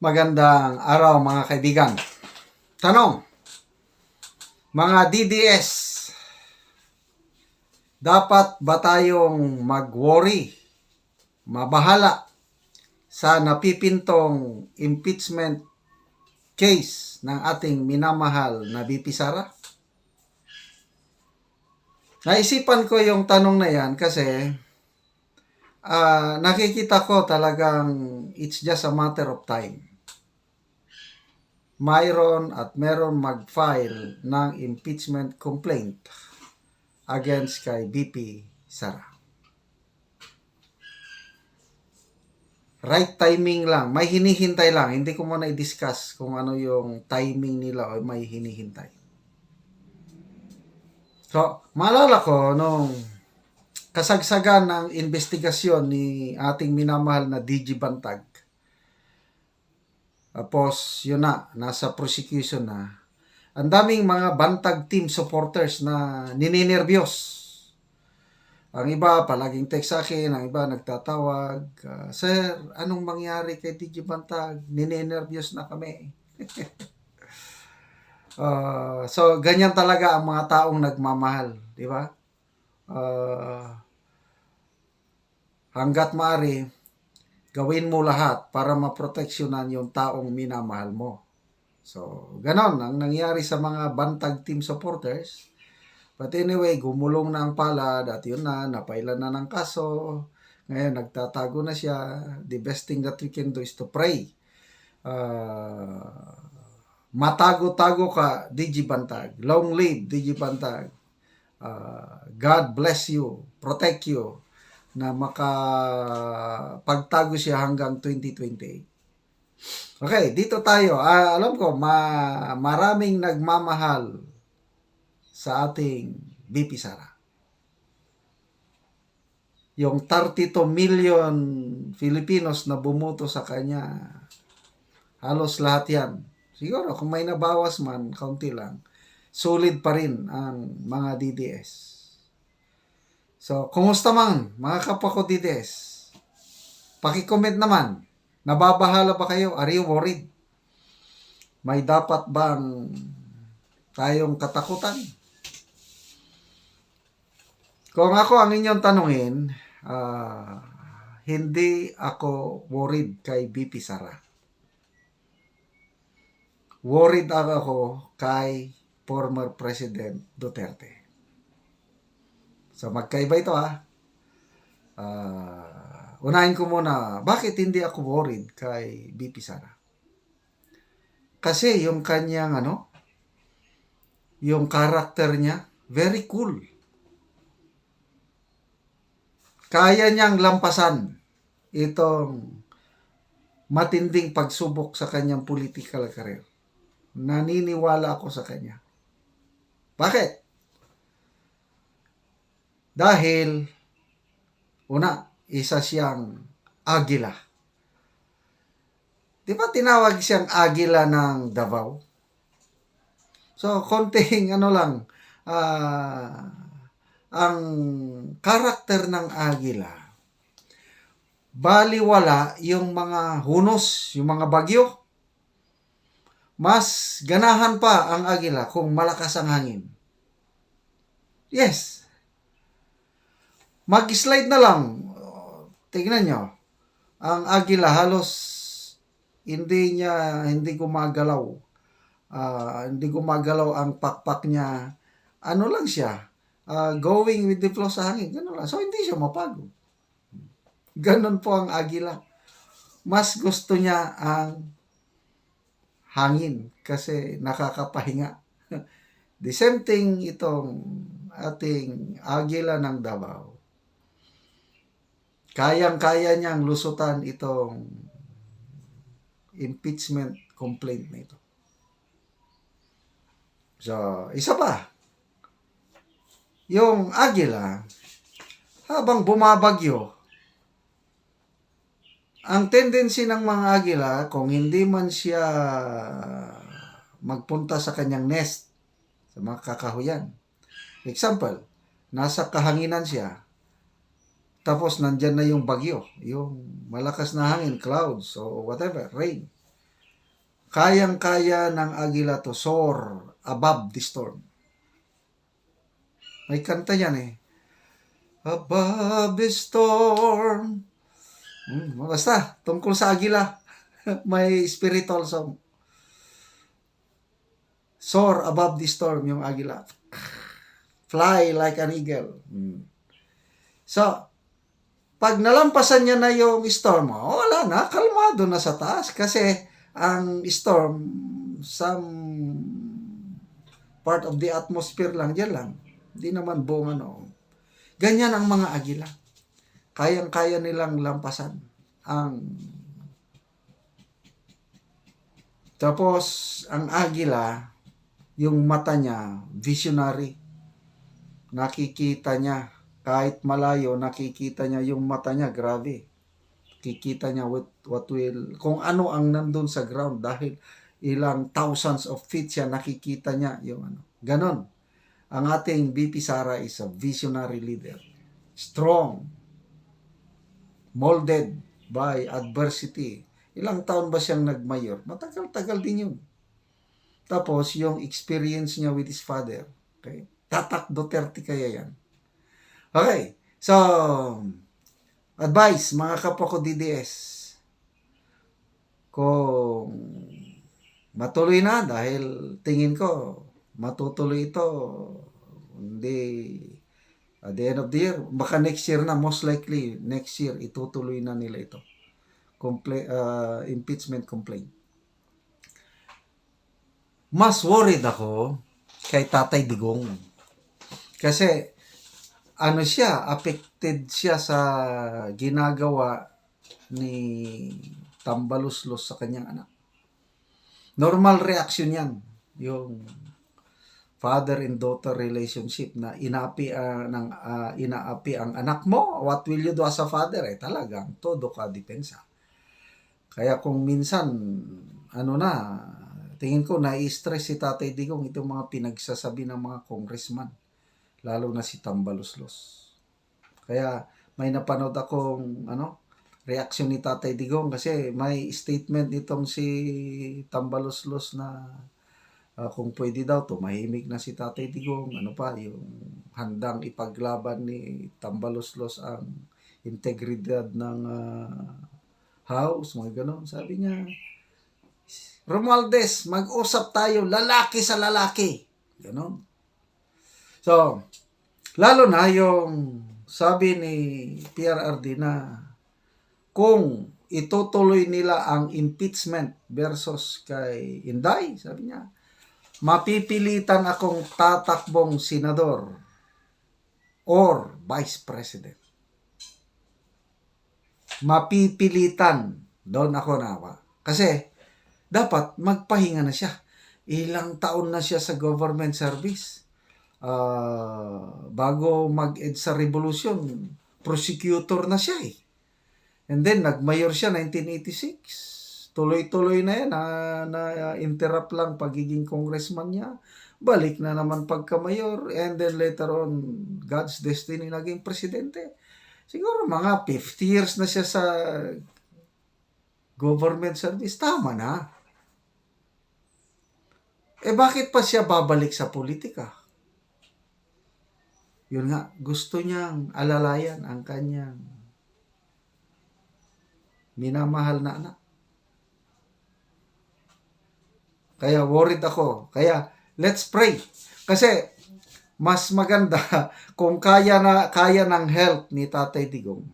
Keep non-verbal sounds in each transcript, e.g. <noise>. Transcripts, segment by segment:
Magandang araw mga kaibigan. Tanong, mga DDS, dapat ba tayong mag-worry, mabahala sa napipintong impeachment case ng ating minamahal na BP Sara? Naisipan ko yung tanong na yan kasi ah, nakikita ko talagang it's just a matter of time. Mayroon at meron mag-file ng impeachment complaint against kay BP Sara. Right timing lang. May hinihintay lang. Hindi ko muna i-discuss kung ano yung timing nila o may hinihintay. So, maalala ko nung kasagsagan ng investigasyon ni ating minamahal na DG Bantag. Tapos, yun na, nasa prosecution na. Ang daming mga Bantag team supporters na nininervyos. Ang iba, palaging text sa akin. Ang iba, nagtatawag. "Ah, Sir, anong mangyari kay DG Bantag? Nininervyos na kami. <laughs> Ah, so, ganyan talaga ang mga taong nagmamahal. Di ba? Ah, hanggat maaari, gawin mo lahat para maproteksyonan yung taong minamahal mo. So, ganon ang nangyari sa mga Bantag team supporters. But anyway, gumulong na ang palad at yun na, napailan na ng kaso. Ngayon, nagtatago na siya. The best thing that we can do is to pray. Ah, matago-tago ka, DG Bantag. Long live, DG Bantag. Ah, God bless you, protect you, na makapagtago siya hanggang 2028. Okay, dito tayo. Ah, alam ko, ma maraming nagmamahal sa ating BP Sara. Yung 32 million Filipinos na bumuto sa kanya, halos lahat yan. Siguro, kung may nabawas man, kaunti lang, solid pa rin ang mga DDS. So, kumusta man, mga kapwa ko DDS? Pakicomment naman. Nababahala ba kayo? Are you worried? May dapat bang tayong katakutan? Kung ako ang inyong tanungin, ah, hindi ako worried kay BP Sara. Worried ako kay former President Duterte. So magkaiba ito ah. Ah, unahin ko muna, bakit hindi ako worried kay BP Sara? Kasi yung kanyang ano, yung karakter niya, very cool. Kaya niyang lampasan itong matinding pagsubok sa kanyang political career. Naniniwala ako sa kanya. Bakit? Dahil, una, isa siyang agila. Di ba tinawag siyang agila ng Davao? So, konting ano lang, ah, ang karakter ng agila, baliwala yung mga hunos, yung mga bagyo, mas ganahan pa ang agila kung malakas ang hangin. Yes. Mag-slide na lang. Tingnan nyo. Ang agila halos hindi niya, hindi gumagalaw. Ah, hindi gumagalaw ang pakpak niya. Ano lang siya? ah, going with the flow sa hangin. Ganun lang. So, hindi siya mapagod. Ganon po ang agila. Mas gusto niya ang hangin kasi nakakapahinga. <laughs> The same thing itong ating agila ng Davao. Kayang-kaya niyang lusutan itong impeachment complaint na ito. So, isa pa. Yung agila, habang bumabagyo, ang tendency ng mga agila, kung hindi man siya magpunta sa kanyang nest, sa mga kakahuyan. Example, nasa kahanginan siya, tapos nandyan na yung bagyo, yung malakas na hangin, clouds, o whatever, rain. Kayang-kaya ng agila to soar above the storm. May kanta yan eh. Above the storm. Hmm, basta, tungkol sa agila. <laughs> May spiritual song. Soar above the storm yung agila. Fly like an eagle. Hmm. So, pag nalampasan niya na yung storm, oh, wala na, kalmado na sa taas. Kasi ang storm, some part of the atmosphere lang, dyan lang. Hindi naman buong ano. Ganyan ang mga agila. Kayang-kaya nilang lampasan ang tapos ang agila yung mata niya visionary nakikita niya kahit malayo nakikita niya yung mata niya grabe. Kikita niya what, what will kung ano ang nandun sa ground dahil ilang thousands of feet siya nakikita niya yung ano. Ganon. Ang ating BP Sara is a visionary leader. Strong. Molded by adversity. Ilang taon ba siyang nagmayor? Matagal-tagal din yun. Tapos yung experience niya with his father okay? Tatak Duterte kaya yan Okay. So, advice, mga kapwa ko DDS. Kung matuloy na dahil tingin ko matutuloy ito hindi at the end of the year baka next year na most likely next year itutuloy na nila ito Compla- uh, impeachment complaint mas worried ako kay Tatay Digong kasi ano siya, affected siya sa ginagawa ni Tambaluslos sa kanyang anak. Normal reaction yan. Yung father and daughter relationship na inaapi ah, ng ah, inaapi ang anak mo, what will you do as a father? Eh talagang todo ka depensa. Kaya kung minsan ano na, tingin ko na-stress si Tatay Digong itong mga pinagsasabi ng mga congressman lalo na si Tambaluslos. Kaya may napanood akong ano, reaction ni Tatay Digong kasi may statement nitong si Tambaluslos na ah, kung pwede daw tumahimik na si Tatay Digong, ano pa, yung handang ipaglaban ni Tambaluslos ang integridad ng ah, house, mga ganon. Sabi niya, Romualdez, mag-usap tayo, lalaki sa lalaki. Ganon. So, lalo na yung sabi ni PRRD na kung itutuloy nila ang impeachment versus kay Inday, sabi niya, mapipilitan akong tatakbong senador or vice president. Mapipilitan. Doon ako nawa. Kasi, dapat magpahinga na siya. Ilang taon na siya sa government service uh, bago mag-ed sa revolution, prosecutor na siya eh. And then, nag-mayor siya 1986. Tuloy-tuloy na yan, na, na lang pagiging congressman niya. Balik na naman pagka-mayor. And then later on, God's destiny, naging presidente. Siguro mga 50 years na siya sa government service. Tama na. Eh bakit pa siya babalik sa politika? Yun nga, gusto niyang alalayan ang kanyang minamahal na anak. Kaya worried ako. Kaya let's pray. Kasi mas maganda <laughs> kung kaya na kaya ng help ni Tatay Digong.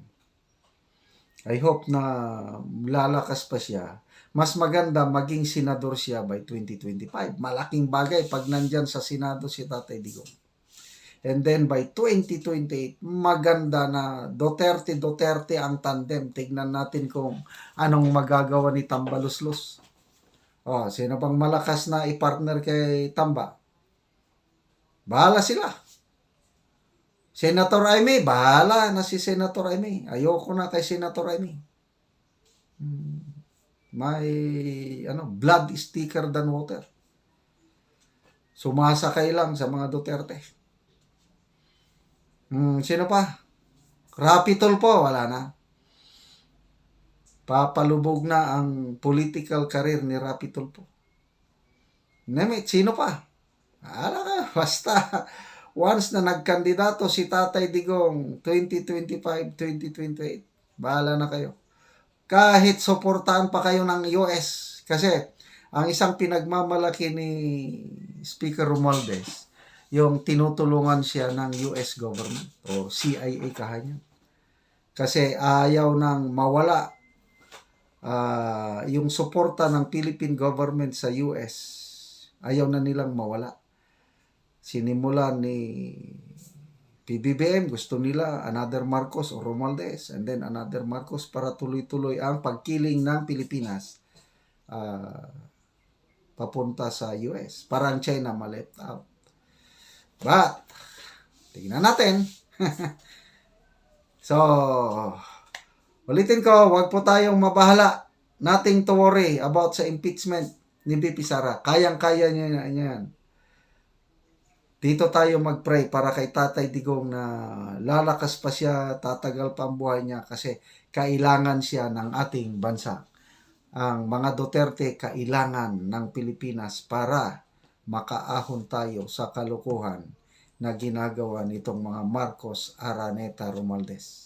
I hope na lalakas pa siya. Mas maganda maging senador siya by 2025. Malaking bagay pag nandyan sa Senado si Tatay Digong. And then by 2028, maganda na Duterte-Duterte ang tandem. Tignan natin kung anong magagawa ni Tambaluslos. Oh, sino bang malakas na i-partner kay Tamba? Bahala sila. Senator Aimee, bahala na si Senator Aimee. Ayoko na kay Senator Aimee. Hmm. May ano, blood is thicker than water. Sumasakay lang sa mga Duterte. Hmm, sino pa? Rapitol po, wala na. Papalubog na ang political career ni Rapitol po. Name it, sino pa? Ala ka, <laughs> basta. Once na nagkandidato si Tatay Digong 2025, 2028, bahala na kayo. Kahit suportahan pa kayo ng US. Kasi, ang isang pinagmamalaki ni Speaker Romualdez, yung tinutulungan siya ng US government o CIA kahanyan. Kasi ayaw nang mawala ah, yung suporta ng Philippine government sa US. Ayaw na nilang mawala. Sinimulan ni PBBM, gusto nila another Marcos o Romualdez and then another Marcos para tuloy-tuloy ang pagkiling ng Pilipinas ah, papunta sa US. Parang China ma-left out. But, tingnan natin. <laughs> so, ulitin ko, wag po tayong mabahala. Nothing to worry about sa impeachment ni BP Sara. Kayang-kaya niya yan. Dito tayo mag-pray para kay Tatay Digong na lalakas pa siya, tatagal pa ang buhay niya kasi kailangan siya ng ating bansa. Ang mga Duterte kailangan ng Pilipinas para makaahon tayo sa kalukuhan na ginagawa nitong mga Marcos Araneta Romualdez.